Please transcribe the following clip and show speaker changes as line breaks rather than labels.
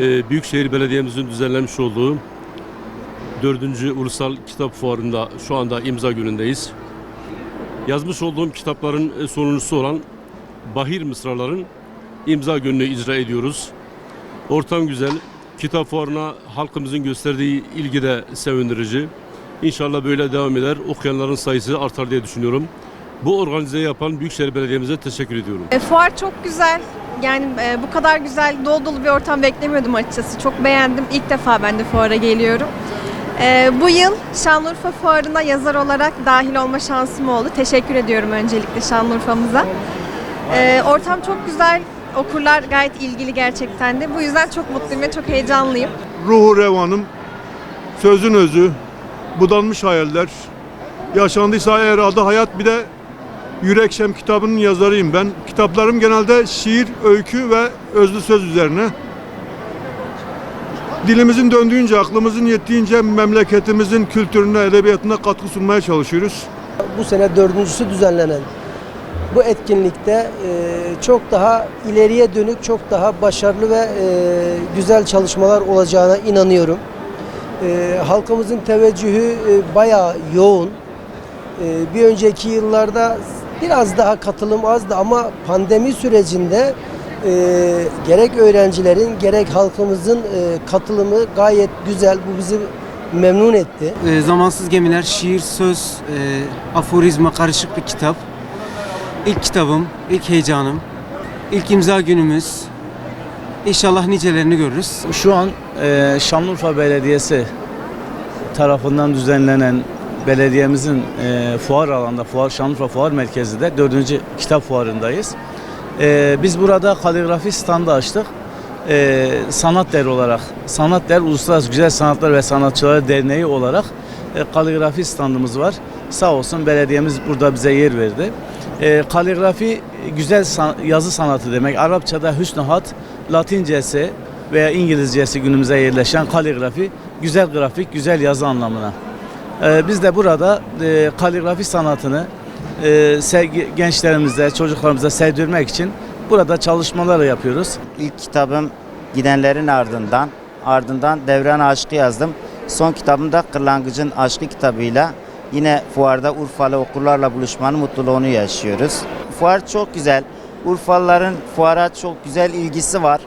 e, Büyükşehir Belediye'mizin düzenlemiş olduğu 4. Ulusal Kitap Fuarı'nda şu anda imza günündeyiz. Yazmış olduğum kitapların e, sonuncusu olan Bahir Mısraların imza gününü icra ediyoruz. Ortam güzel. Kitap fuarına halkımızın gösterdiği ilgi de sevindirici. İnşallah böyle devam eder. Okuyanların sayısı artar diye düşünüyorum. Bu organizeyi yapan Büyükşehir Belediye'mize teşekkür ediyorum.
E, fuar çok güzel. Yani e, bu kadar güzel, dolu dolu bir ortam beklemiyordum açıkçası. Çok beğendim. İlk defa ben de fuara geliyorum. E, bu yıl Şanlıurfa Fuarı'na yazar olarak dahil olma şansım oldu. Teşekkür ediyorum öncelikle Şanlıurfa'mıza. E, ortam çok güzel. Okurlar gayet ilgili gerçekten de. Bu yüzden çok mutluyum ve çok heyecanlıyım.
Ruhu revanım, sözün özü, budanmış hayaller. Yaşandıysa adı hayat bir de Yürek Şem kitabının yazarıyım ben. Kitaplarım genelde şiir, öykü ve özlü söz üzerine. Dilimizin döndüğünce, aklımızın yettiğince memleketimizin kültürüne, edebiyatına katkı sunmaya çalışıyoruz.
bu sene dördüncüsü düzenlenen bu etkinlikte e, çok daha ileriye dönük, çok daha başarılı ve e, güzel çalışmalar olacağına inanıyorum. E, halkımızın teveccühü e, bayağı yoğun. Bir önceki yıllarda biraz daha katılım azdı ama pandemi sürecinde e, gerek öğrencilerin gerek halkımızın e, katılımı gayet güzel. Bu bizi memnun etti.
E, Zamansız Gemiler şiir, söz, e, aforizma karışık bir kitap. İlk kitabım, ilk heyecanım, ilk imza günümüz. İnşallah nicelerini görürüz.
Şu an e, Şanlıurfa Belediyesi tarafından düzenlenen belediyemizin e, fuar alanında, fuar Şanlıurfa Fuar Merkezi'nde dördüncü kitap fuarındayız. E, biz burada kaligrafi standı açtık. E, sanat der olarak, sanat der Uluslararası Güzel Sanatlar ve Sanatçıları Derneği olarak e, kaligrafi standımız var. Sağ olsun belediyemiz burada bize yer verdi. E, kaligrafi güzel san- yazı sanatı demek. Arapçada hüsnü hat, Latincesi veya İngilizcesi günümüze yerleşen kaligrafi, güzel grafik, güzel yazı anlamına. E, biz de burada e, kaligrafi sanatını e, gençlerimize, çocuklarımıza sevdirmek için burada çalışmalar yapıyoruz.
İlk kitabım Gidenlerin Ardından. Ardından Devran Aşkı yazdım. Son kitabım da Kırlangıcın Aşkı kitabıyla yine fuarda Urfalı okurlarla buluşmanın mutluluğunu yaşıyoruz. Fuar çok güzel. Urfalıların fuara çok güzel ilgisi var.